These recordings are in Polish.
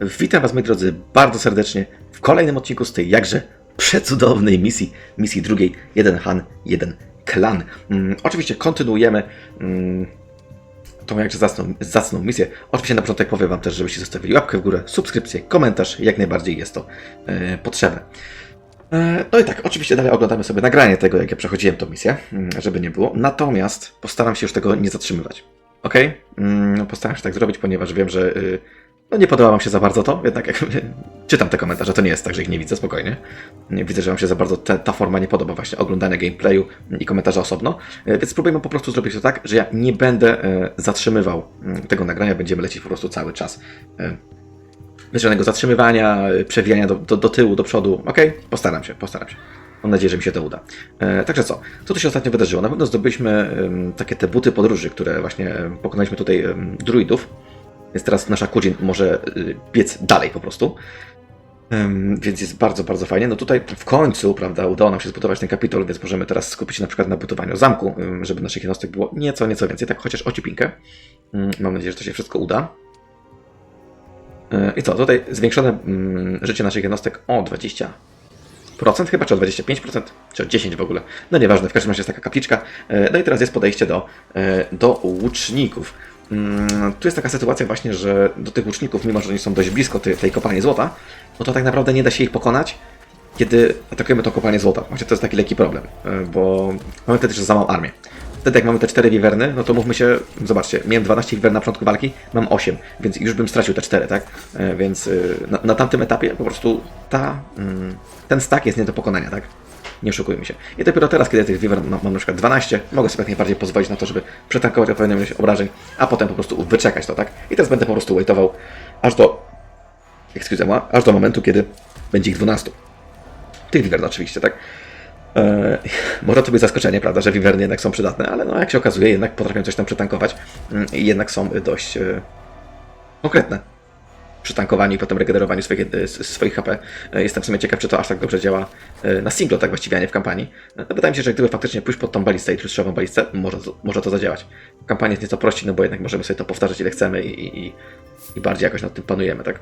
Witam Was, moi drodzy, bardzo serdecznie w kolejnym odcinku z tej jakże przecudownej misji, misji drugiej, jeden Han, jeden klan. Mm, oczywiście kontynuujemy mm, tą jakże zacną, zacną misję. Oczywiście na początek powiem Wam też, żebyście zostawili łapkę w górę, subskrypcję, komentarz, jak najbardziej jest to e, potrzebne. E, No i tak, oczywiście dalej oglądamy sobie nagranie tego, jak ja przechodziłem tą misję, mm, żeby nie było. Natomiast postaram się już tego nie zatrzymywać. Ok? Mm, Postaram się tak zrobić, ponieważ wiem, że y, no nie podoba Wam się za bardzo to, jednak jak czytam te komentarze, to nie jest tak, że ich nie widzę, spokojnie. Nie widzę, że Wam się za bardzo te, ta forma nie podoba, właśnie oglądania gameplayu i komentarza osobno, E, więc spróbujmy po prostu zrobić to tak, że ja nie będę e, zatrzymywał mm, tego nagrania, będziemy lecieć po prostu cały czas. E, Bez żadnego zatrzymywania, przewijania do, do, do tyłu, do przodu. Ok? Postaram się, postaram się. Mam nadzieję, że mi się to uda. E, także co? Co tu się ostatnio wydarzyło? Na pewno zdobyliśmy takie te buty podróży, które właśnie pokonaliśmy tutaj druidów. Więc teraz nasza Kujin może y, biec dalej po prostu. Więc jest bardzo, bardzo fajnie. No tutaj w końcu, prawda, udało nam się zbudować ten kapitol, więc możemy teraz skupić się na przykład na budowaniu zamku, żeby naszych jednostek było nieco, nieco więcej, tak chociaż ociupinkę. Mm, Mam nadzieję, że to się wszystko uda. E, I co, tutaj zwiększone mm, życie naszych jednostek o 20%, chyba, czy o 25%, czy o 10% w ogóle. No nieważne, w każdym razie jest taka kapliczka. E, No i teraz jest podejście do, e, do łuczników. Mm, Tu jest taka sytuacja właśnie, że do tych łuczników, mimo że oni są dość blisko tej, tej kopalni złota, no to tak naprawdę nie da się ich pokonać, kiedy atakujemy tą kopalnię złota. Właśnie to jest taki lekki problem, e, bo mamy wtedy też za małą armię. Wtedy jak mamy te cztery wiwerny, no to mówmy się, zobaczcie, miałem 12 wiwern na początku walki, mam 8, więc już bym stracił te 4, tak? E, Więc y, na, na tamtym etapie po prostu ta, mm, ten stack jest nie do pokonania, tak? Nie oszukujmy się. I dopiero teraz, kiedy tych wiwern mam, mam na przykład 12, mogę sobie jak najbardziej pozwolić na to, żeby przetankować odpowiednią ilość obrażeń, a potem po prostu wyczekać to, tak? I teraz będę po prostu waitował aż do, excuse moi, aż do momentu, kiedy będzie ich 12. Tych wiwern oczywiście, tak? E, może to być zaskoczenie, prawda, że wiwerny jednak są przydatne, ale no jak się okazuje, jednak potrafią coś tam przetankować mm, i jednak są dość e, konkretne przy tankowaniu i potem regenerowaniu swoich, e, swoich HP. E, Jestem w sumie ciekaw, czy to aż tak dobrze działa e, na singlu, tak właściwie, a nie w kampanii. E, Wydaje mi się, że gdyby faktycznie pójść pod tą balistę i trójstrzałową balistę, może, może to zadziałać. W kampanii jest nieco prościej, no bo jednak możemy sobie to powtarzać ile chcemy i, i, i bardziej jakoś nad tym panujemy, tak?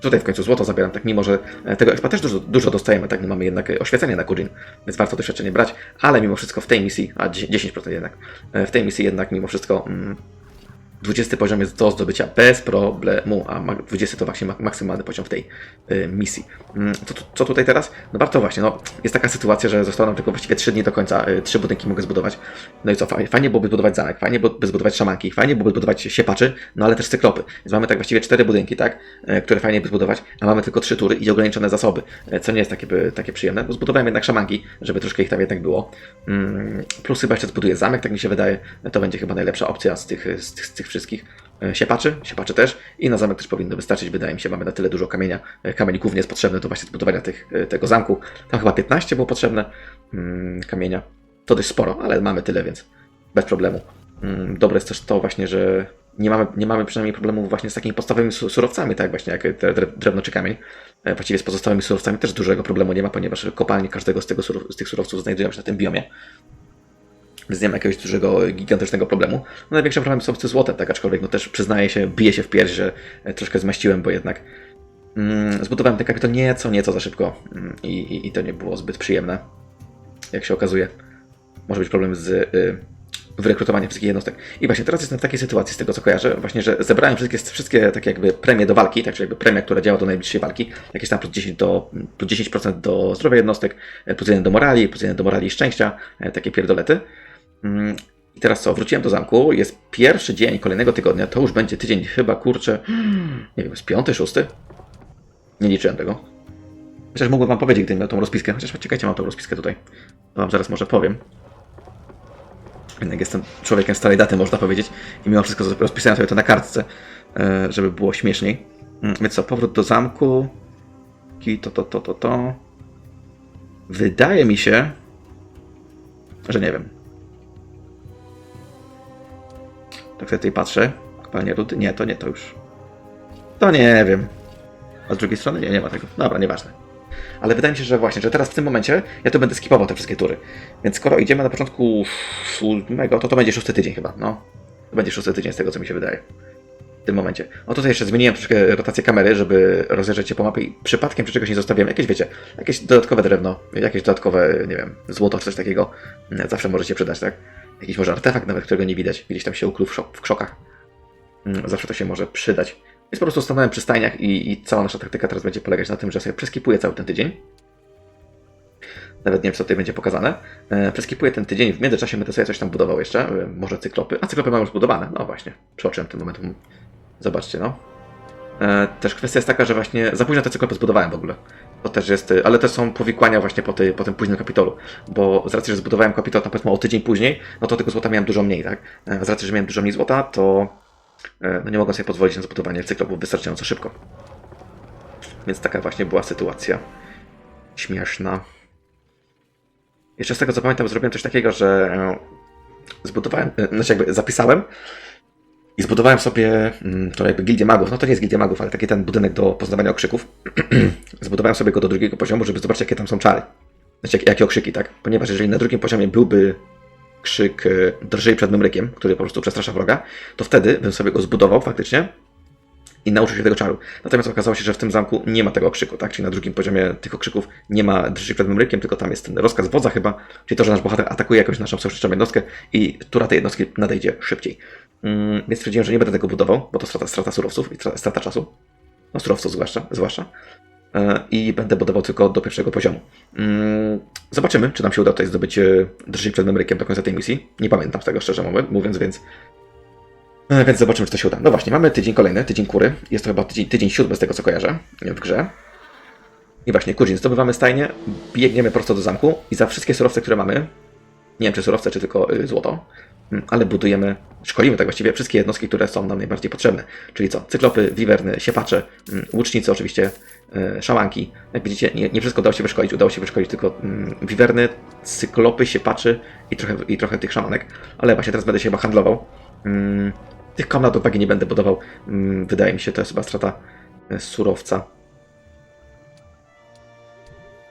Tutaj w końcu złoto zabieram, tak mimo, że tego expa też dużo, dużo dostajemy, tak no mamy jednak oświecenie na Kurin, więc warto doświadczenie brać, ale mimo wszystko w tej misji, a 10% jednak, w tej misji jednak mimo wszystko mm, 20 poziom jest do zdobycia bez problemu, a ma- 20 to właśnie mak- maksymalny poziom w tej y, misji. Mm, Co, co tutaj teraz? No warto właśnie, no jest taka sytuacja, że zostało nam tylko właściwie 3 dni do końca, y, 3 budynki mogę zbudować. No i co, fajnie, byłoby zbudować zamek, fajnie byłoby zbudować szamanki, fajnie byłoby zbudować siepaczy, no ale też cyklopy. Więc mamy tak właściwie 4 budynki, tak, y, które fajnie by zbudować, a mamy tylko 3 tury i ograniczone zasoby, y, co nie jest takie, takie przyjemne, bo zbudowałem jednak szamanki, żeby troszkę ich tam jednak było. Mm, Plus chyba jeszcze zbuduję zamek, tak mi się wydaje, to będzie chyba najlepsza opcja z tych, z tych, z tych wszystkich. E, Siepaczy, siepaczy też i na zamek też powinno wystarczyć, wydaje mi się, mamy na tyle dużo kamienia. E, Kamień głównie jest potrzebny do właśnie zbudowania tych, e, tego zamku. Tam chyba 15 było potrzebne mm, kamienia. To dość sporo, ale mamy tyle, więc bez problemu. Mm, Dobre jest też to właśnie, że nie mamy, nie mamy przynajmniej problemu właśnie z takimi podstawowymi su- surowcami, tak właśnie jak drewno czy kamień. Właściwie z pozostałymi surowcami też dużego problemu nie ma, ponieważ kopalnie każdego z, tego z tych surowców znajdują się na tym biomie. Więc nie ma jakiegoś dużego, gigantycznego problemu. No, największym problemem są z tym złotem, tak? Aczkolwiek no też przyznaję się, biję się w pierś, że e, troszkę zmaściłem, bo jednak mm, zbudowałem ten kapitał nieco, nieco za szybko mm, i, i, i to nie było zbyt przyjemne. Jak się okazuje, może być problem z y, wyrekrutowaniem wszystkich jednostek. I właśnie teraz jestem w takiej sytuacji, z tego co kojarzę, właśnie, że zebrałem wszystkie, wszystkie takie jakby premie do walki, tak, czyli jakby premia, która działa do najbliższej walki, jakieś tam plus 10%, do, plus 10% do zdrowia jednostek, e, plus 1 do morali, plus 1 do morali i szczęścia, e, takie pierdolety. Mm, I teraz co, wróciłem do zamku, jest pierwszy dzień kolejnego tygodnia, to już będzie tydzień chyba, kurczę, nie wiem, z piąty, szósty? Nie liczyłem tego. Chociaż mógłbym wam powiedzieć, gdybym miał tą rozpiskę, chociaż czekajcie, mam tą rozpiskę tutaj. To wam zaraz może powiem. Jednak jestem człowiekiem starej daty, można powiedzieć, i mimo wszystko rozpisałem sobie to na kartce, e, żeby było śmieszniej. Mm, Więc co, powrót do zamku. I to, to, to, to, to. Wydaje mi się, że nie wiem. Tak sobie tutaj patrzę. Kopalnia rudy? Nie, to nie, to już. To nie wiem. A z drugiej strony? Nie, nie ma tego. Dobra, nieważne. Ale wydaje mi się, że właśnie, że teraz w tym momencie ja tu będę skipował te wszystkie tury. Więc skoro idziemy na początku siódmego, to to będzie szósty tydzień chyba, no. To będzie szósty tydzień z tego, co mi się wydaje. tym momencie. O tutaj jeszcze zmieniłem troszkę rotację kamery, żeby rozejrzeć się po mapie i przypadkiem przy czegoś nie zostawiłem. Jakieś, wiecie, jakieś dodatkowe drewno, jakieś dodatkowe, nie wiem, złoto czy coś takiego. Zawsze może się przydać, tak? Jakiś może artefakt nawet, którego nie widać. Gdzieś tam się ukrył w, krzokach. Mm, Zawsze to się może przydać. Więc po prostu stanąłem przy stajniach i, i cała nasza taktyka teraz będzie polegać na tym, że sobie preskipuję cały ten tydzień. Nawet nie wiem, co tutaj będzie pokazane. E, preskipuję ten tydzień, w międzyczasie będę sobie coś tam budował jeszcze. E, może cyklopy. A cyklopy mam już zbudowane. No właśnie, przeoczyłem ten moment. Zobaczcie, no. E, też kwestia jest taka, że właśnie za późno te cyklopy zbudowałem w ogóle. To też jest, e, ale to są powikłania właśnie po, tej, po tym późnym kapitolu. Bo z racji, że zbudowałem kapitol tam powiedzmy o tydzień później, no to tego złota miałem dużo mniej, tak? E, z racji, że miałem dużo mniej złota, to e, no nie mogłem sobie pozwolić na zbudowanie cyklopów wystarczająco szybko. Więc taka właśnie była sytuacja. Śmieszna. Jeszcze z tego co pamiętam, zrobiłem coś takiego, że e, zbudowałem, znaczy jakby zapisałem i zbudowałem sobie mm, to jakby gildię magów. No to nie jest gildia magów, ale taki ten budynek do poznawania okrzyków. zbudowałem sobie go do drugiego poziomu, żeby zobaczyć, jakie tam są czary. Znaczy, jak, jakie okrzyki, tak? Ponieważ jeżeli na drugim poziomie byłby krzyk e, drżej przed mymrykiem, który po prostu przestrasza wroga, to wtedy bym sobie go zbudował faktycznie i nauczył się tego czaru. Natomiast okazało się, że w tym zamku nie ma tego okrzyku, tak? Czyli na drugim poziomie tych okrzyków nie ma drży przed mymrykiem, tylko tam jest ten rozkaz wodza chyba, czyli to, że nasz bohater atakuje jakąś naszą sojuszniczą jednostkę i tura tej jednostki nadejdzie szybciej. Mm, więc stwierdziłem, że nie będę tego budował, bo to strata, strata surowców i tra- strata czasu. No surowców zwłaszcza, zwłaszcza. E, I będę budował tylko do pierwszego poziomu. Mm, Zobaczymy, czy nam się uda tutaj zdobyć e, drży przed mymrykiem do końca tej misji. Nie pamiętam tego szczerze mówiąc, więc E, Więc zobaczymy, czy to się uda. No właśnie, mamy tydzień kolejny, tydzień kury. Jest to chyba tydzień, tydzień siódmy z tego, co kojarzę w grze. I właśnie, kurzin, zdobywamy stajnię, biegniemy prosto do zamku i za wszystkie surowce, które mamy, nie wiem czy surowce, czy tylko złoto, mm, ale budujemy, szkolimy tak właściwie wszystkie jednostki, które są nam najbardziej potrzebne. Czyli co? Cyklopy, wiwerny, siepacze, mm, łucznicy oczywiście, y, szamanki. Jak widzicie, nie, nie wszystko udało się wyszkolić, udało się wyszkolić tylko mm, wiwerny, cyklopy, siepaczy i trochę, i trochę tych szamanek. Ale właśnie teraz będę się chyba handlował. Mm, tych komnat do nie będę budował. Wydaje mi się, to jest chyba strata e, surowca.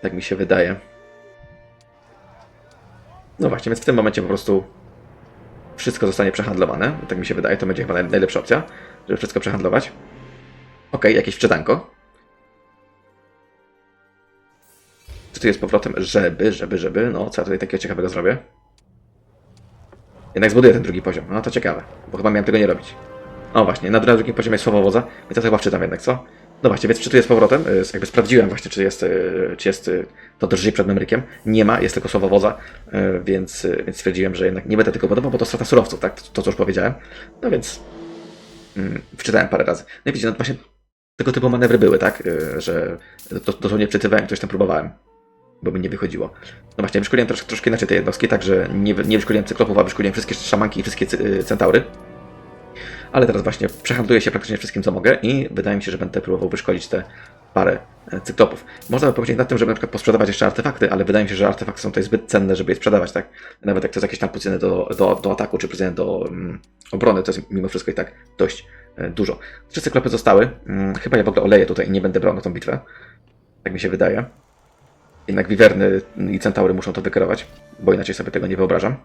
Tak mi się wydaje. No właśnie, więc w tym momencie po prostu wszystko zostanie przehandlowane. Tak mi się wydaje, to będzie chyba naj- najlepsza opcja, żeby wszystko przehandlować. Okej, jakieś wczytanko. Czy tu jest powrotem, żeby, żeby, żeby, no co ja tutaj takiego ciekawego zrobię? Jednak zbuduję ten drugi poziom. No to ciekawe, bo chyba miałem tego nie robić. O właśnie, na drugim poziomie jest słowo wodza, ja to chyba wczytam jednak, co? No właśnie, więc wczytuję z powrotem, y, jakby sprawdziłem właśnie, czy jest, y, czy jest y, to drży przed memrykiem. Nie ma, jest tylko słowo wodza, y, więc, więc stwierdziłem, że jednak nie będę tego budował, bo to strata surowców, tak? To, co już powiedziałem. No więc mm, wczytałem parę razy. No i widzicie, no właśnie tego typu manewry były, tak? Że dosłownie wczytywałem, coś tam próbowałem bo mi nie wychodziło. No właśnie, wyszkoliłem troszkę, troszkę inaczej te jednostki, także nie, nie wyszkoliłem cyklopów, a wyszkoliłem wszystkie szamanki i wszystkie centaury. Ale teraz właśnie przehandluję się praktycznie wszystkim, co mogę i wydaje mi się, że będę próbował wyszkolić te parę e, cyklopów. Można by powiedzieć nad tym, żeby na przykład posprzedawać jeszcze artefakty, ale wydaje mi się, że artefakty są tutaj zbyt cenne, żeby je sprzedawać, tak? Nawet jak to jest jakieś tam pozycje do, do, do ataku, czy pozycje do mm, obrony, to jest mimo wszystko i tak dość e, dużo. Trzy cyklopy zostały. Mm, chyba ja w ogóle oleję tutaj i nie będę brał na tą bitwę. Tak mi się wydaje. Jednak wiwerny i centaury muszą to wykierować, bo inaczej sobie tego nie wyobrażam.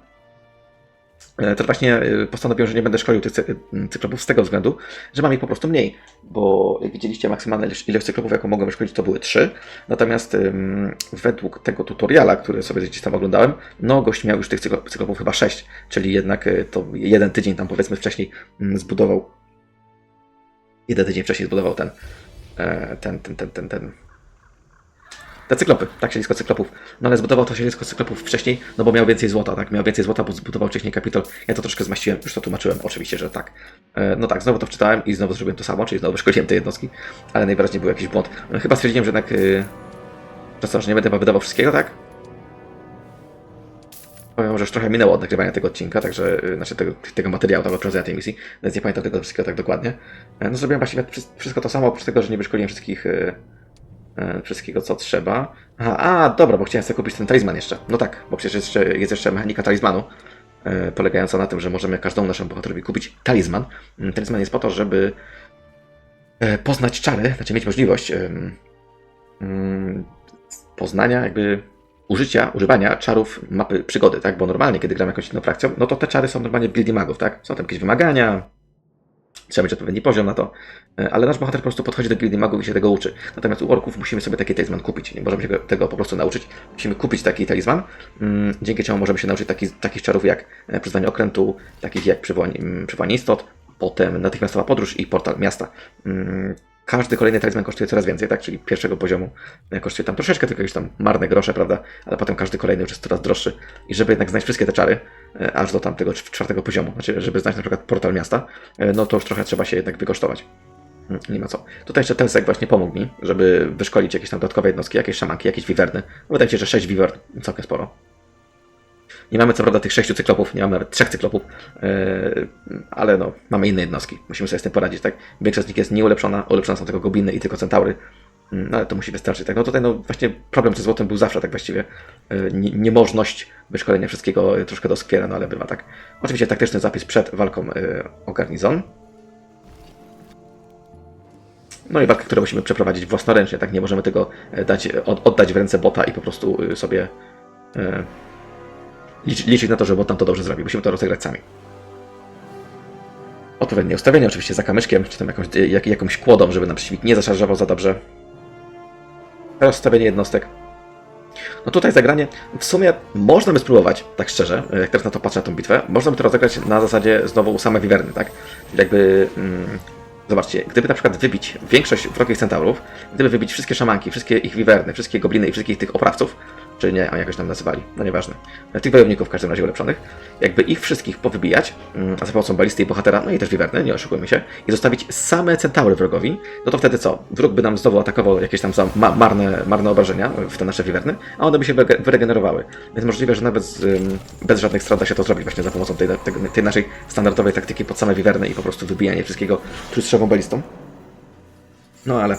E, To właśnie e, postanowiłem, że nie będę szkolił tych m, cyklopów z tego względu, że mam ich po prostu mniej, bo jak widzieliście maksymalna ilość- cyklopów, jaką mogłem szkolić, to były trzy. Natomiast według tego tutoriala, który sobie gdzieś tam oglądałem, no gość miał już tych cyklo- cyklopów chyba sześć, czyli jednak e, to jeden tydzień tam powiedzmy wcześniej mm, zbudował jeden tydzień wcześniej zbudował ten e, ten, ten, ten, ten, ten te cyklopy, tak, siedlisko cyklopów. No ale zbudował to siedlisko cyklopów wcześniej, no bo miał więcej złota, tak? Miał więcej złota, bo zbudował wcześniej kapitol. Ja to troszkę zmaściłem, już to tłumaczyłem, oczywiście, że tak. E, No tak, znowu to wczytałem i znowu zrobiłem to samo, czyli znowu szkoliłem te jednostki, ale najwyraźniej był jakiś błąd. No, chyba stwierdziłem, że jednak. Yy, że co, że nie będę wydawał wszystkiego, tak? Powiem, że już trochę minęło od nagrywania tego odcinka, także, znaczy tego, tego materiału, tego prowadzenia tej misji, więc nie pamiętam tego wszystkiego tak dokładnie. E, No zrobiłem właściwie wszy- wszystko to samo, oprócz tego, że nie wyszkoliłem wszystkich. Yy, e, wszystkiego, co trzeba. Aha, a, dobra, bo chciałem sobie kupić ten talizman jeszcze. No tak, bo przecież jeszcze, jest jeszcze mechanika talizmanu, e, polegająca na tym, że możemy każdemu naszemu bohaterowi kupić talizman. Mm, Talizman jest po to, żeby e, poznać czary, znaczy mieć możliwość mm, poznania, jakby użycia, używania czarów mapy przygody, tak? Bo normalnie, kiedy gramy jakąś inną frakcją, no to te czary są normalnie w gildii magów, tak? Są tam jakieś wymagania, Trzeba mieć odpowiedni poziom na to, e, ale nasz bohater po prostu podchodzi do gildii magów i się tego uczy. Natomiast u orków musimy sobie taki talizman kupić. Nie możemy się go- tego po prostu nauczyć. Musimy kupić taki talizman, mm, dzięki czemu możemy się nauczyć taki, takich czarów jak e, przyznanie okrętu, takich jak mm, przywołanie istot, potem natychmiastowa podróż i portal miasta. Każdy kolejny talizman kosztuje coraz więcej, tak? Czyli pierwszego poziomu kosztuje tam troszeczkę, tylko jakieś tam marne grosze, prawda? Ale potem każdy kolejny już jest coraz droższy. I żeby jednak znać wszystkie te czary, e, aż do tamtego cz- czwartego poziomu, znaczy, żeby znać na przykład portal miasta, e, no to już trochę trzeba się jednak wykosztować. Mm, Nie ma co. Tutaj jeszcze Telsek właśnie pomógł mi, żeby wyszkolić jakieś tam dodatkowe jednostki, jakieś szamanki, jakieś wiwerny. Wydaje mi się, że 6 wiwern, całkiem sporo. Nie mamy co prawda tych sześciu cyklopów, nie mamy nawet trzech cyklopów, yy, ale no, mamy inne jednostki. Musimy sobie z tym poradzić, tak? Większość z nich jest nieulepszona, ulepszone są tylko gobliny i tylko centaury. Mm, No ale to musi wystarczyć. Tak? No tutaj no właśnie problem ze złotem był zawsze tak właściwie. Nie, niemożność wyszkolenia wszystkiego yy, troszkę doskwiera, no ale bywa tak. Oczywiście taktyczny zapis przed walką o garnizon. No i walkę, którą musimy przeprowadzić własnoręcznie, tak? Nie możemy tego e, dać, od, oddać w ręce bota i po prostu sobie e, liczyć, liczyć na to, że bot nam to dobrze zrobi. Musimy to rozegrać sami. Odpowiednie ustawienie oczywiście za kamyczkiem, czy tam jakąś, y, jak, jakąś kłodą, żeby nam przeciwnik nie zaszarżował za dobrze. Rozstawienie jednostek. No tutaj zagranie, w sumie można by spróbować, tak szczerze, jak teraz na to patrzę na tą bitwę, można by to rozegrać na zasadzie znowu same wiwerny, tak? Czyli jakby, mm, zobaczcie, gdyby na przykład wybić większość wrogich centaurów, gdyby wybić wszystkie szamanki, wszystkie ich wiwerny, wszystkie gobliny i wszystkich tych oprawców, czy nie, a jakoś tam nazywali, no nieważne, tych wojowników w każdym razie ulepszonych, jakby ich wszystkich powybijać, mm, za pomocą balisty i bohatera, no i też wiwerny, nie oszukujmy się, i zostawić same centaury wrogowi, no to wtedy co? Wróg by nam znowu atakował jakieś tam ma marne, marne obrażenia w te nasze wiwerny, a one by się wyregenerowały. Więc możliwe, że nawet z, ym, bez żadnych strat da się to zrobić właśnie za pomocą tej, tej, tej naszej standardowej taktyki pod same wiwerny i po prostu wybijanie wszystkiego trójstrzową balistą. No ale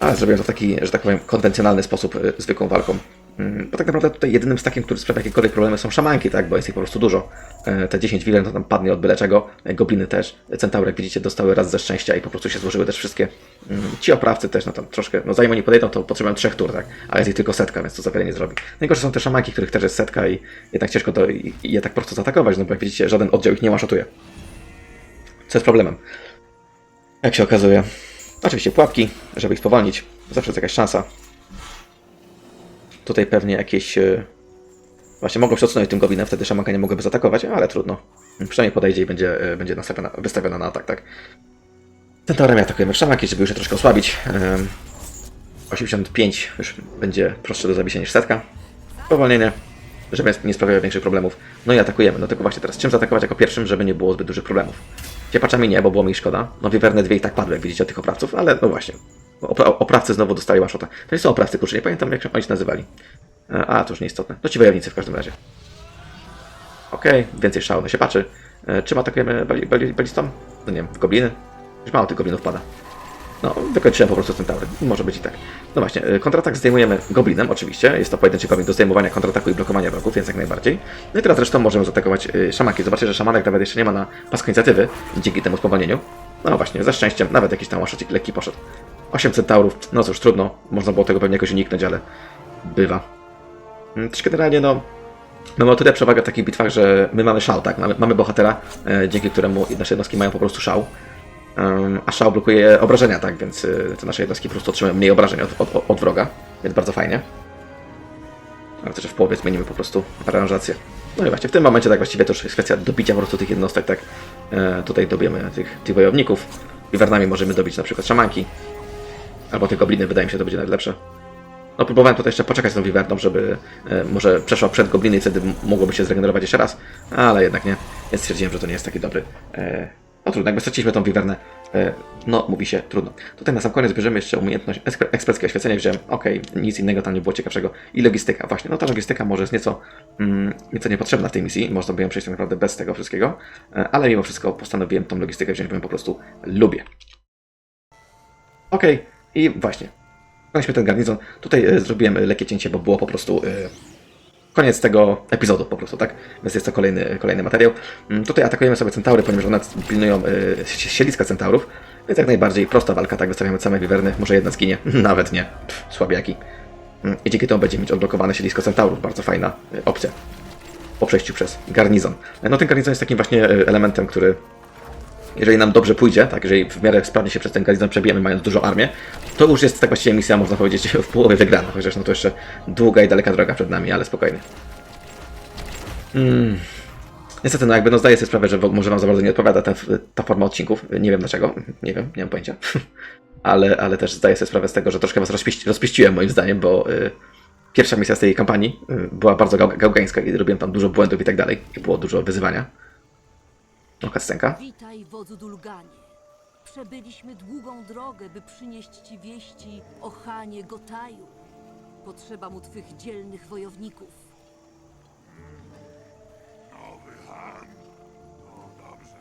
ale zrobiłem to w taki, że tak powiem, konwencjonalny sposób, y, zwykłą walką. Mm, Bo tak naprawdę tutaj jedynym stakiem, który sprawia jakiekolwiek problemy są szamanki, tak, bo jest ich po prostu dużo. E, Te 10 wilen to tam padnie od byle czego, E, gobliny też, Centaury, jak widzicie, dostały raz ze szczęścia i po prostu się złożyły też wszystkie. Mm, Ci oprawcy też, no tam troszkę, no zanim oni podejdą, to potrzebują trzech tur, tak, a jest ich tylko setka, więc to za wiele nie zrobi. Najgorsze są te szamanki, których też jest setka i jednak ciężko to, je tak prosto zaatakować, no bo jak widzicie, żaden oddział ich nie one-shotuje. Co jest problemem. Jak się okazuje. Oczywiście pułapki, żeby ich spowolnić. Zawsze jest jakaś szansa. Tutaj pewnie jakieś... e, Właśnie mogą się odsunąć tym goblinem, wtedy szamanka nie mogłaby zaatakować, ale trudno. Przynajmniej podejdzie i będzie, e, będzie nastawiona, wystawiona na atak, tak? Centaurami atakujemy szamanki, żeby już je troszkę osłabić. Em, 85 już będzie prostsze do zabicia niż setka. Powolnienie, żeby nie sprawiało większych problemów. No i atakujemy. No tylko właśnie teraz czym zaatakować jako pierwszym, żeby nie było zbyt dużych problemów. Ciepaczami nie, bo było mi szkoda. No wiwerne dwie i tak padły, jak widzicie, od tych oprawców, ale no właśnie. Opra oprawcy znowu dostali one To nie są oprawcy, kurczę, nie pamiętam jak oni się nazywali. E, A, to już nieistotne. No ci wojownicy w każdym razie. Okej, więcej szału na się patrzy. E, Czym atakujemy bali bali balistą? No nie wiem, w gobliny? Już mało tych goblinów pada. No, wykończyłem po prostu centaury. Może być i tak. No właśnie, e, kontratak zdejmujemy goblinem, oczywiście. Jest to pojedynczy goblin do zdejmowania kontrataku i blokowania wrogów, więc jak najbardziej. No i teraz zresztą możemy zaatakować e, szamanki. Zobaczcie, że szamanek nawet jeszcze nie ma na pasku inicjatywy, dzięki temu spowolnieniu. No właśnie, za szczęściem nawet jakiś tam łaszocik lekki poszedł. 8 centaurów, no cóż, trudno. Można było tego pewnie jakoś uniknąć, ale bywa. Mm, Też generalnie, no, Mamy o tyle przewagę w takich bitwach, że my mamy szał, tak? Mamy, mamy bohatera, e, dzięki któremu nasze jednostki mają po prostu szał. Em, a szał blokuje obrażenia, tak? Więc e, te nasze jednostki po prostu otrzymują mniej obrażeń od, od, od wroga, więc bardzo fajnie. Ale też w połowie zmienimy po prostu aranżację. No i właśnie w tym momencie tak właściwie to już jest kwestia dobicia po prostu tych jednostek, tak? E, tutaj dobijemy tych, tych wojowników. Wiwernami możemy dobić na przykład szamanki. Albo te gobliny, wydaje mi się, to będzie najlepsze. No próbowałem tutaj jeszcze poczekać z tą wiwerną, żeby e, może przeszła przed gobliny i wtedy mogłoby się zregenerować jeszcze raz, ale jednak nie. Więc stwierdziłem, że to nie jest taki dobry. E, no trudno, jakby straciliśmy tą wiwernę, e, no mówi się trudno. Tutaj na sam koniec bierzemy jeszcze umiejętność eksperckie oświecenie, wziąłem, okej, nic innego tam nie było ciekawszego. I logistyka, właśnie, no ta logistyka może jest nieco, mm, nieco niepotrzebna w tej misji, można by ją przejść tak naprawdę bez tego wszystkiego, e, ale mimo wszystko postanowiłem tą logistykę wziąć, bo ją po prostu lubię. Okej, i właśnie, Kończmy ten garnizon. Tutaj e, zrobiłem lekkie cięcie, bo było po prostu koniec tego epizodu po prostu, tak? Więc jest to kolejny, kolejny materiał. Mm, Tutaj atakujemy sobie centaury, ponieważ one pilnują sie- siedliska centaurów. Więc jak najbardziej prosta walka, tak? Wystawiamy same wiwerny, może jedna zginie, nawet nie. Pff, słabiaki. Mm, I dzięki temu będziemy mieć odblokowane siedlisko centaurów. Bardzo fajna e, opcja. Po przejściu przez garnizon. E, No ten garnizon jest takim właśnie e, elementem, który jeżeli nam dobrze pójdzie, tak, jeżeli w miarę sprawnie się przez ten garnizon przebijemy, mając dużą armię, to już jest tak właściwie misja, można powiedzieć, w połowie wygrana, chociaż no to jeszcze długa i daleka droga przed nami, ale spokojnie. Mm. Niestety, no jakby no zdaję sobie sprawę, że może wam za bardzo nie odpowiada ta, ta forma odcinków. Nie wiem dlaczego, nie wiem, nie mam pojęcia. ale, ale też zdaję sobie sprawę z tego, że troszkę was rozpieści, rozpieściłem moim zdaniem, bo y, pierwsza misja z tej kampanii y, była bardzo gał, gałgańska i robiłem tam dużo błędów i tak dalej. I było dużo wyzywania. Witaj, wodzu Dulganie. Przebyliśmy długą drogę, by przynieść ci wieści o Hanie Gotaju. Potrzeba mu twych dzielnych wojowników. Nowy Han? No dobrze.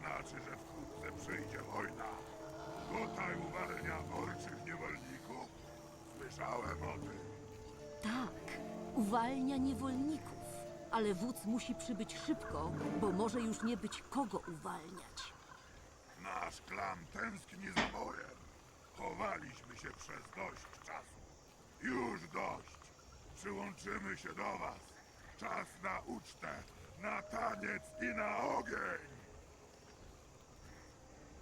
Znaczy, że wkrótce przyjdzie wojna. Tutaj uwalnia orczych niewolników? Słyszałem o tym. Tak, uwalnia niewolników, ale wódz musi przybyć szybko, bo może już nie być kogo uwalniać. Nasz klan tęskni za bojem. Chowaliśmy się przez dość czasu. Już dość. Przyłączymy się do was. Czas na ucztę, na taniec i na ogień.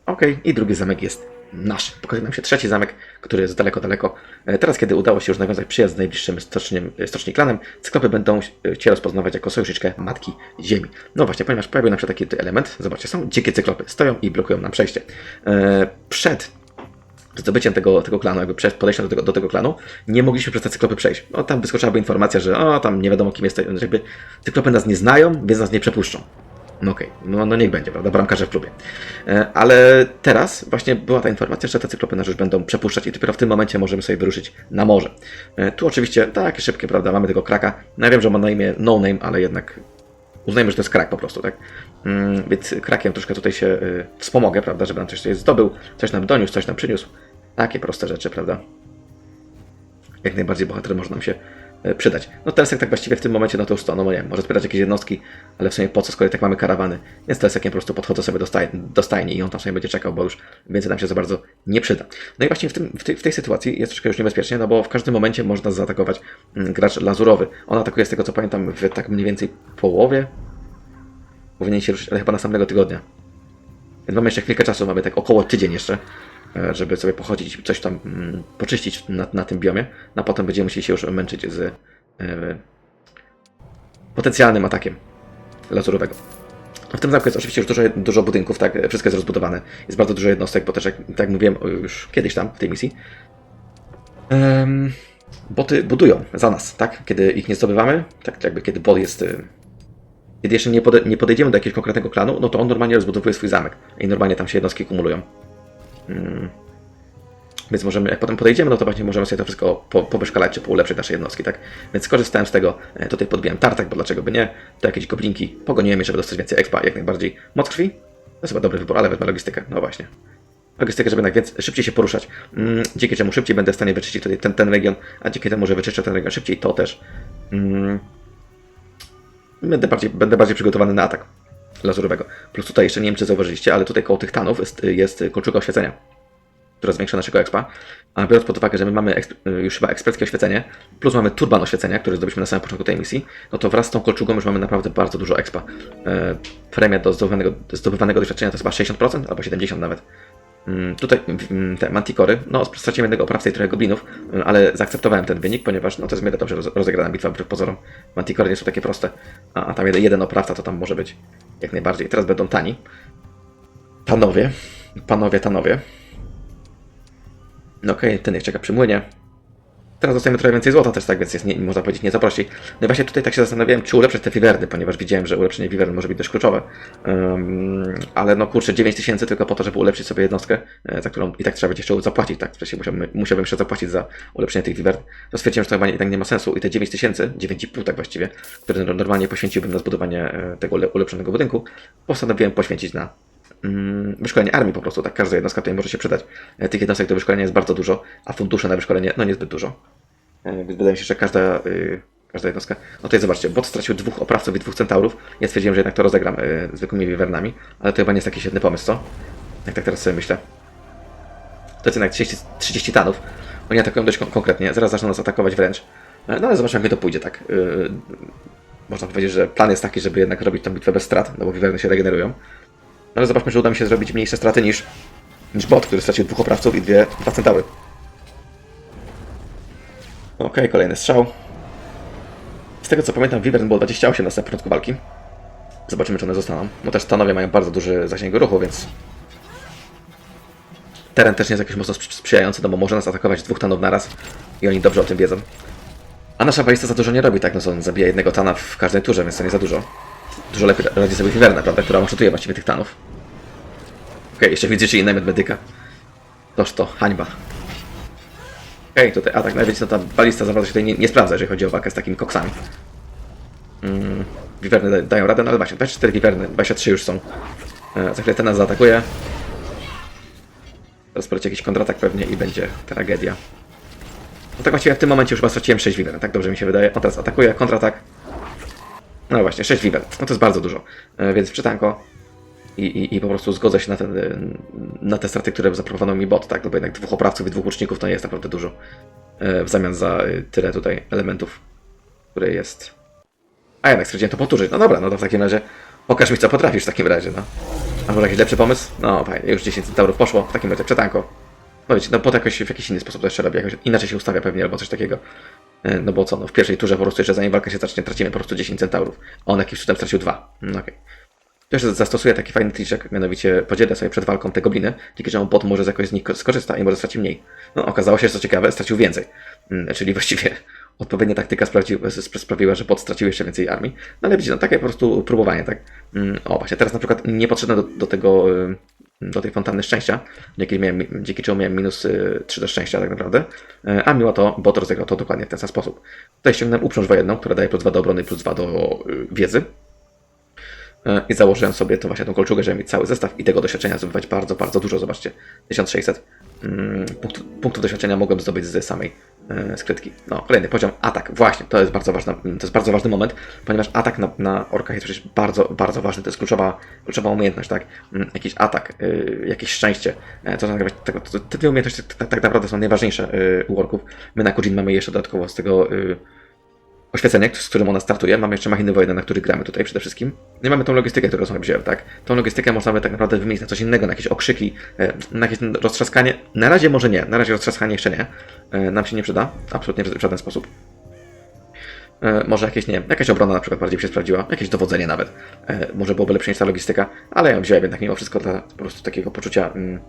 Okej, i drugi zamek jest nasz. Pokazuje nam się trzeci zamek, który jest daleko, daleko. E, Teraz, kiedy udało się już nawiązać przyjaźń z najbliższym stoczniem, e, stoczni klanem, cyklopy będą e, Cię rozpoznawać jako sojuszniczkę Matki Ziemi. No właśnie, ponieważ pojawił nam się taki element, zobaczcie, są dzikie cyklopy, stoją i blokują nam przejście. Przed zdobyciem tego, tego klanu, jakby przed podejściem do tego, do tego klanu, nie mogliśmy przez te cyklopy przejść. No tam wyskoczyłaby informacja, że o, tam nie wiadomo kim jest, jakby cyklopy nas nie znają, więc nas nie przepuszczą. No okej, no, no niech będzie, prawda, bramkarze w klubie. E, Ale teraz właśnie była ta informacja, że te cyklopy nas już będą przepuszczać i dopiero w tym momencie możemy sobie wyruszyć na morze. E, Tu oczywiście takie szybkie, prawda, mamy tego kraka. No ja wiem, że ma na imię No Name, ale jednak uznajmy, że to jest krak po prostu, tak? Mm, Więc krakiem troszkę tutaj się y, wspomogę, prawda, żeby nam coś tutaj zdobył, coś nam doniósł, coś nam przyniósł. Takie proste rzeczy, prawda? Jak najbardziej bohater może nam się e, przydać. No Teresek tak właściwie w tym momencie, no to już to, no nie wiem, może zbierać jakieś jednostki, ale w sumie po co, skoro tak mamy karawany. Więc Teresekiem po prostu podchodzę sobie do, staj, do stajni i on tam sobie będzie czekał, bo już więcej nam się za bardzo nie przyda. No i właśnie w, tym, w, tej, w tej sytuacji jest troszkę już niebezpiecznie, no bo w każdym momencie można zaatakować mm, gracz lazurowy. On atakuje z tego co pamiętam w tak mniej więcej połowie. Powinien się ruszyć, ale chyba następnego tygodnia. Więc mamy jeszcze chwilkę czasu, mamy tak około tydzień jeszcze, e, żeby sobie pochodzić, coś tam mm, poczyścić na, na tym biomie, no a potem będziemy musieli się już męczyć z e, potencjalnym atakiem lazurowego. W tym zamku jest oczywiście już dużo, dużo budynków, tak, wszystko jest rozbudowane, jest bardzo dużo jednostek, bo też jak, tak jak mówiłem już kiedyś tam w tej misji, em, boty budują za nas, tak, kiedy ich nie zdobywamy, tak jakby kiedy bot jest... e, kiedy jeszcze nie podejdziemy do jakiegoś konkretnego klanu, no to on normalnie rozbudowuje swój zamek i normalnie tam się jednostki kumulują. Mm. Więc możemy, jak potem podejdziemy, no to właśnie możemy sobie to wszystko po, pobeszkalać czy poulepszyć nasze jednostki, tak? Więc skorzystałem z tego, e, tutaj podbiłem tartak, bo dlaczego by nie? To jakieś goblinki, pogoniłem żeby dostać więcej expa, jak najbardziej. Moc krwi? To jest chyba dobry wybór, ale wezmę logistykę, no właśnie. Logistykę, żeby jednak szybciej się poruszać. Mm, dzięki czemu szybciej będę w stanie wyczyścić tutaj ten, ten region, a dzięki temu, że wyczyszczę ten region szybciej, to też mm, będę, bardziej, będę bardziej przygotowany na atak lazurowego. Plus tutaj jeszcze nie wiem, czy zauważyliście, ale tutaj koło tych tanów jest, jest kolczuga oświecenia która zwiększa naszego expa. A biorąc pod uwagę, że my mamy eksp- już chyba eksperckie oświecenie, plus mamy turban oświecenia, który zdobyliśmy na samym początku tej misji, no to wraz z tą kolczugą już mamy naprawdę bardzo dużo expa. E, premia do zdobywanego, zdobywanego doświadczenia to jest chyba 60% albo 70% nawet. Mm, Tutaj te mantikory, no straciłem jednego oprawcę i trochę goblinów, mm, ale zaakceptowałem ten wynik, ponieważ no, to jest miarę dobrze roz- rozegrana bitwa wbrew pozorom. Mantikory nie są takie proste, a, a tam jeden oprawca to tam może być jak najbardziej. Teraz będą tani. Panowie, panowie, tanowie. No okej, ten jeszcze czeka przy młynie. Teraz dostajemy trochę więcej złota też, tak więc jest, nie, można powiedzieć, nieco prościej. No i właśnie tutaj tak się zastanawiałem, czy ulepszyć te wiwerny, ponieważ widziałem, że ulepszenie wiwern może być dość kluczowe. Ym, ale no kurczę, 9 tysięcy tylko po to, żeby ulepszyć sobie jednostkę, e, za którą i tak trzeba będzie jeszcze zapłacić, tak? Wcześniej musiałbym, musiałbym jeszcze zapłacić za ulepszenie tych wiwern. To stwierdziłem, że to chyba nie, tak nie ma sensu i te 9 tysięcy, 9,5 tak właściwie, które no- normalnie poświęciłbym na zbudowanie e, tego ule- ulepszonego budynku, postanowiłem poświęcić na wyszkolenie armii po prostu, tak każda jednostka tutaj może się przydać. E, Tych jednostek do wyszkolenia jest bardzo dużo, a fundusze na wyszkolenie no niezbyt dużo. E, wydaje mi się, że każda, y, każda jednostka... No tutaj zobaczcie, bot stracił dwóch oprawców i dwóch centaurów. Ja stwierdziłem, że jednak to rozegram y, zwykłymi wiwernami, ale to chyba nie jest taki świetny pomysł, co? Jak tak teraz sobie myślę. To jest jednak 30, 30 tanów. Oni atakują dość kon- konkretnie, zaraz zaczną nas atakować wręcz. E, No ale zobaczymy, jak mi to pójdzie, tak? Można powiedzieć, że plan jest taki, żeby jednak robić tę bitwę bez strat, no bo wiwerny się regenerują. Ale zobaczmy, że uda mi się zrobić mniejsze straty niż, niż bot, który stracił dwóch oprawców i dwie, dwa centaury. Okej, kolejny strzał. Z tego co pamiętam, Wyvern było 28 na samym początku walki. Zobaczymy, czy one zostaną. No też stanowie mają bardzo duży zasięg ruchu, więc teren też nie jest jakiś mocno sprz- sprzyjający, no bo może nas atakować dwóch tanów naraz i oni dobrze o tym wiedzą. A nasza balista za dużo nie robi, tak? No on zabija jednego tana w każdej turze, więc to nie za dużo. Dużo lepiej radzi sobie Wyverna, prawda? Która maszutuje właściwie tych tanów. Okej, jeszcze widzicie inne medmedyka. Toż to hańba. Okej, tutaj atak. Wiecie, no ta balista za bardzo się tutaj nie, nie sprawdza, jeżeli chodzi o walkę z takimi koksami. Mm, wiwerny da, dają radę, no ale właśnie, 24 wiwerny, 23 już są. E, za chwilę ten nas zaatakuje. Teraz poleci jakiś kontratak pewnie i będzie tragedia. No tak właściwie w tym momencie już chyba straciłem 6 wiwern, tak dobrze mi się wydaje. On teraz atakuje, kontratak. No właśnie, 6 wiwern, no to jest bardzo dużo. E, więc wczytanko. I, i, I po prostu zgodzę się na, ten, na te straty, które zaproponował mi bot, tak? No bo jednak dwóch oprawców i dwóch łuczników to nie jest naprawdę dużo. E, w zamian za e, tyle tutaj elementów, które jest. A jednak stwierdziłem to powtórzyć. No dobra, no to w takim razie pokaż mi co potrafisz w takim razie, no. A może jakiś lepszy pomysł? No fajnie, już 10 centaurów poszło, w takim razie przetanko. No wiecie, no bot jakoś w jakiś inny sposób to jeszcze robi, jakoś inaczej się ustawia pewnie albo coś takiego. E, No bo co, no w pierwszej turze po prostu jeszcze zanim walka się zacznie tracimy po prostu 10 centaurów. A on jakimś cudem stracił dwa. No okej. Też zastosuję taki fajny triczek, mianowicie podzielę sobie przed walką te gobliny, dzięki czemu bot może z jakoś z nich skorzysta i może straci mniej. No okazało się, że co ciekawe, stracił więcej. Mm, Czyli właściwie odpowiednia taktyka sprawiła, że bot stracił jeszcze więcej armii. No ale widzicie, no takie po prostu próbowanie, tak? Mm, O właśnie, teraz na przykład nie podszedłem do, do tego, y, do tej fontanny szczęścia, dzięki, miałem, dzięki czemu miałem minus y, 3 do szczęścia tak naprawdę, Y, a mimo to bot rozegrał to dokładnie w ten sam sposób. Tutaj ściągnąłem uprząż wojenną, która daje plus 2 do obrony, plus 2 do y, wiedzy. E, I założyłem sobie to właśnie tą kolczugę, żeby mieć cały zestaw i tego doświadczenia zdobywać bardzo, bardzo dużo. Zobaczcie, 1600 mm, punktów, punktów doświadczenia mogłem zdobyć z samej e, skrytki. No, kolejny poziom, atak. Właśnie, to jest bardzo ważny, to jest bardzo ważny moment, ponieważ atak na, na orkach jest przecież bardzo, bardzo ważny. To jest kluczowa, kluczowa umiejętność, tak? Mm, Jakiś atak, y, jakieś szczęście. E, To, znaczy, tego, to, te dwie umiejętności tak, tak naprawdę są najważniejsze y, u orków. My na Kujin mamy jeszcze dodatkowo z tego y, oświecenie, z którym ona startuje. Mamy jeszcze machiny wojenne, na których gramy tutaj przede wszystkim. No i mamy tą logistykę, którą sobie wziąłem, tak? Tą logistykę można by tak naprawdę wymienić na coś innego, na jakieś okrzyki, e, na jakieś roztrzaskanie. Na razie może nie, na razie roztrzaskanie jeszcze nie. E, Nam się nie przyda, absolutnie w żaden sposób. E, Może jakieś, nie jakaś obrona na przykład bardziej się sprawdziła, jakieś dowodzenie nawet. Może byłoby lepsze niż ta logistyka, ale ja wziąłem jednak mimo wszystko dla po prostu takiego poczucia mm,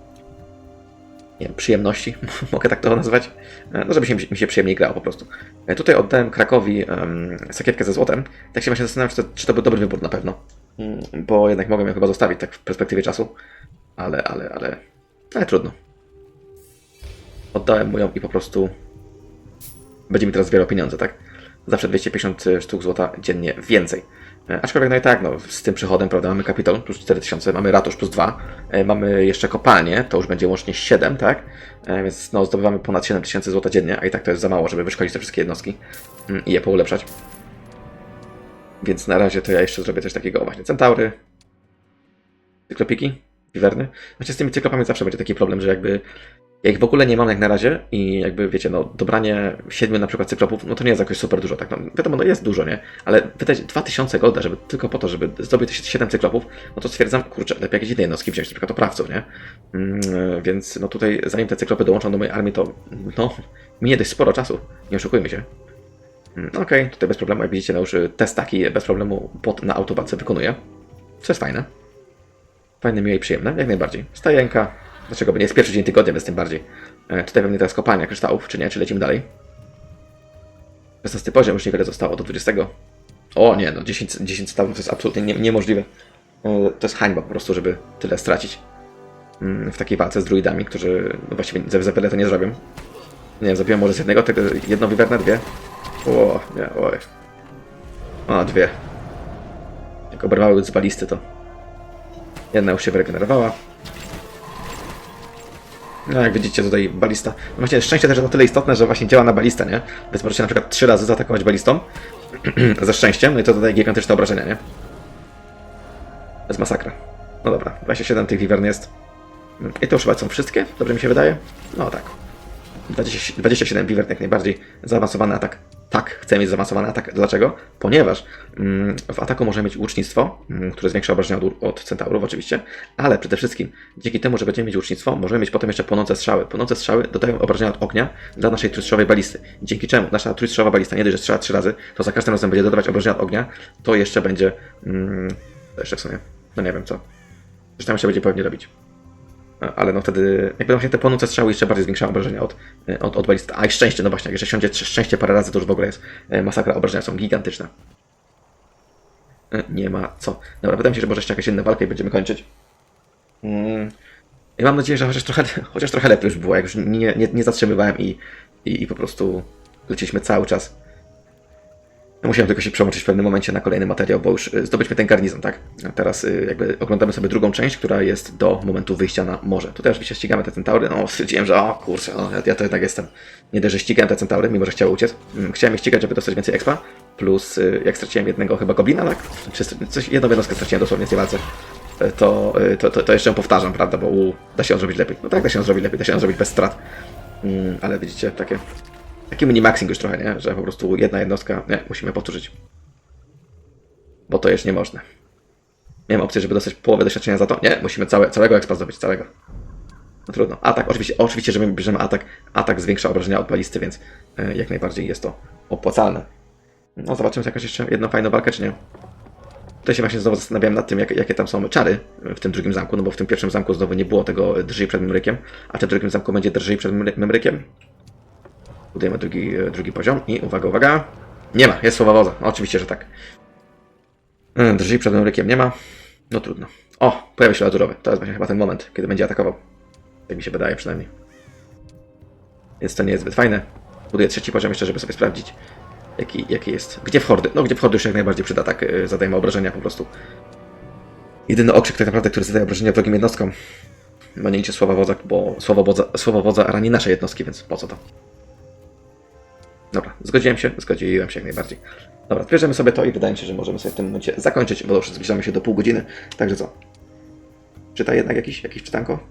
nie wiem, przyjemności, mogę tak to nazwać, E, no żeby się, mi się przyjemniej grało po prostu. E, Tutaj oddałem Krakowi um, sakiewkę ze złotem, tak się właśnie zastanawiam, czy to, czy to był dobry wybór na pewno, Mm, bo jednak mogłem ją chyba zostawić tak w perspektywie czasu, ale, ale, ale, ale trudno. Oddałem mu ją i po prostu będzie mi teraz zbierał pieniądze, tak? Zawsze 250 sztuk złota dziennie więcej. E, Aczkolwiek no i tak, no, z tym przychodem, prawda, mamy kapitol plus 4000, mamy ratusz plus 2, e, mamy jeszcze kopalnię, to już będzie łącznie 7, tak? E, Więc no, zdobywamy ponad 7000 złota dziennie, a i tak to jest za mało, żeby wyszkolić te wszystkie jednostki mm, i je poulepszać. Więc na razie to ja jeszcze zrobię coś takiego, właśnie, centaury, cyklopiki, wiwerny. Znaczy z tymi cyklopami zawsze będzie taki problem, że jakby ja ich w ogóle nie mam jak na razie i jakby wiecie, no dobranie siedmiu na przykład cyklopów, no to nie jest jakoś super dużo, tak no, wiadomo, no jest dużo, nie? Ale wydać 2000 golda, żeby tylko po to, żeby zdobyć 7 cyklopów, no to stwierdzam, kurczę, lepiej jakieś inne jednostki wziąć, na przykład oprawców, nie? Mm, więc no tutaj, zanim te cyklopy dołączą do mojej armii, to no, minie dość sporo czasu, nie oszukujmy się. Mm, Okej, tutaj bez problemu, jak widzicie, no już y, test taki bez problemu pod na autobatce wykonuję, co jest fajne. Fajne, miłe i przyjemne, jak najbardziej. Stajenka, dlaczego by nie jest pierwszy dzień tygodnia, więc tym bardziej. E, tutaj pewnie teraz kopalnia kryształów, czy nie, czy lecimy dalej? 16 poziom, już niewiele zostało do 20. O nie, no 10, 10 stawów to jest absolutnie nie, niemożliwe. E, To jest hańba po prostu, żeby tyle stracić mm, w takiej walce z druidami, którzy no właściwie za, wiele to nie zrobią. Nie wiem, zabiłem może z jednego, tego jedno wiwernę, dwie. O, nie, oj. O, dwie. Jak oberwały z balisty, to jedna już się wyregenerowała. No jak widzicie tutaj balista. No właśnie szczęście też jest na tyle istotne, że właśnie działa na balistę, nie? Więc możecie na przykład trzy razy zaatakować balistą ze szczęściem, no i to dodaje gigantyczne obrażenia, nie? To jest masakra. No dobra, 27 tych wiwern jest. I to już chyba są wszystkie, dobrze mi się wydaje? No tak. 20, 27 wiwern jak najbardziej zaawansowany atak. Tak, chcę mieć zaawansowany atak. Dlaczego? Ponieważ mm, w ataku możemy mieć łucznictwo, mm, które zwiększa obrażenia od, od centaurów oczywiście, ale przede wszystkim dzięki temu, że będziemy mieć łucznictwo, możemy mieć potem jeszcze płonące strzały. Płonące strzały dodają obrażenia od ognia dla naszej trójstrzałowej balisty. Dzięki czemu nasza trójstrzałowa balista nie dość, że strzela trzy razy, to za każdym razem będzie dodawać obrażenia od ognia, to jeszcze będzie... Mm, jeszcze w sumie, no nie wiem co. Zresztą jeszcze będzie pewnie robić. Ale no wtedy, jak będą się te płonące strzały, jeszcze bardziej zwiększają obrażenia od, od, od balisty. A i szczęście, no właśnie, jak jeszcze siądzie szczęście parę razy, to już w ogóle jest e, masakra. Obrażenia są gigantyczne. E, Nie ma co. Dobra, mi się, że może jeszcze jakaś inna walka i będziemy kończyć. Mm. I mam nadzieję, że chociaż trochę, chociaż trochę lepiej już było, jak już nie, nie, nie zatrzymywałem i, i, i po prostu leciliśmy cały czas. Musiałem tylko się przełączyć w pewnym momencie na kolejny materiał, bo już y, zdobyliśmy ten garnizon, tak? A teraz y, jakby oglądamy sobie drugą część, która jest do momentu wyjścia na morze. Tutaj oczywiście ścigamy te centaury, no stwierdziłem, że o kurczę, no, ja, to jednak jestem. Nie dość, że ścigałem te centaury, mimo że chciały uciec. Mm, Chciałem ich ścigać, żeby dostać więcej expa, plus y, jak straciłem jednego chyba goblina, tak? Czy coś, jedną jednostkę straciłem dosłownie w tej walce. y, To, to, to, to jeszcze powtarzam, prawda, bo u, da się ją zrobić lepiej. No tak, da się ją zrobić lepiej, da się ją zrobić bez strat. Mm, ale widzicie, takie Taki mini-maxing już trochę, nie? Że po prostu jedna jednostka, nie, musimy powtórzyć. Bo to jest niemożne. Miałem opcję, żeby dostać połowę doświadczenia za to. Nie, musimy całe, całego expa zdobyć, całego. No trudno. Atak, oczywiście, oczywiście, że my bierzemy atak. Atak zwiększa obrażenia od balisty, więc e, jak najbardziej jest to opłacalne. No zobaczymy jakąś jeszcze jedną fajną walkę, czy nie. Tutaj się właśnie znowu zastanawiałem nad tym, jak, jakie tam są czary w tym drugim zamku, no bo w tym pierwszym zamku znowu nie było tego drży przed Mymrykiem, a w tym drugim zamku będzie drży przed Mymrykiem. Budujemy drugi, e, drugi poziom i uwaga, uwaga. Nie ma, jest słowa woza. Oczywiście, że tak. Mm, Drży przed Mymrykiem nie ma. No trudno. O, pojawi się lazurowy. To jest właśnie chyba ten moment, kiedy będzie atakował. Tak mi się wydaje przynajmniej. Więc to nie jest zbyt fajne. Buduję trzeci poziom jeszcze, żeby sobie sprawdzić, jaki, jaki jest. Gdzie w hordy? No, gdzie w hordy już jak najbardziej przyda, tak e, zadajemy obrażenia po prostu. Jedyny okrzyk tak naprawdę, który zadaje obrażenia wrogim jednostkom. Bo nie słowa wodza, bo słowo wodza, słowo wodza rani nasze jednostki, więc po co to? Dobra, zgodziłem się, zgodziłem się jak najbardziej. Dobra, bierzemy sobie to i wydaje mi się, że możemy sobie w tym momencie zakończyć, bo już zbliżamy się do pół godziny. Także co? Czyta jednak jakiś, jakiś czytanko?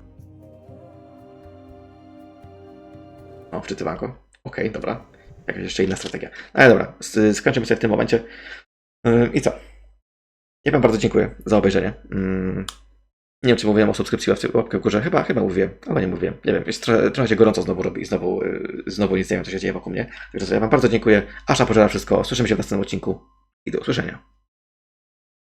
O, wczytywanko. Okej, dobra. Jakaś jeszcze inna strategia. Ale dobra, skończymy sobie w tym momencie. I co? Ja Wam bardzo dziękuję za obejrzenie. Nie wiem, czy mówiłem o subskrypcji łapce- łapkę w górze. Chyba, chyba mówiłem, ale nie mówiłem. Nie wiem, jest trochę, trochę się gorąco znowu robi i znowu, yy, znowu nic nie wiem, co się dzieje wokół mnie. Co, ja Wam bardzo dziękuję. Asza pożera wszystko. Słyszymy się w następnym odcinku i do usłyszenia.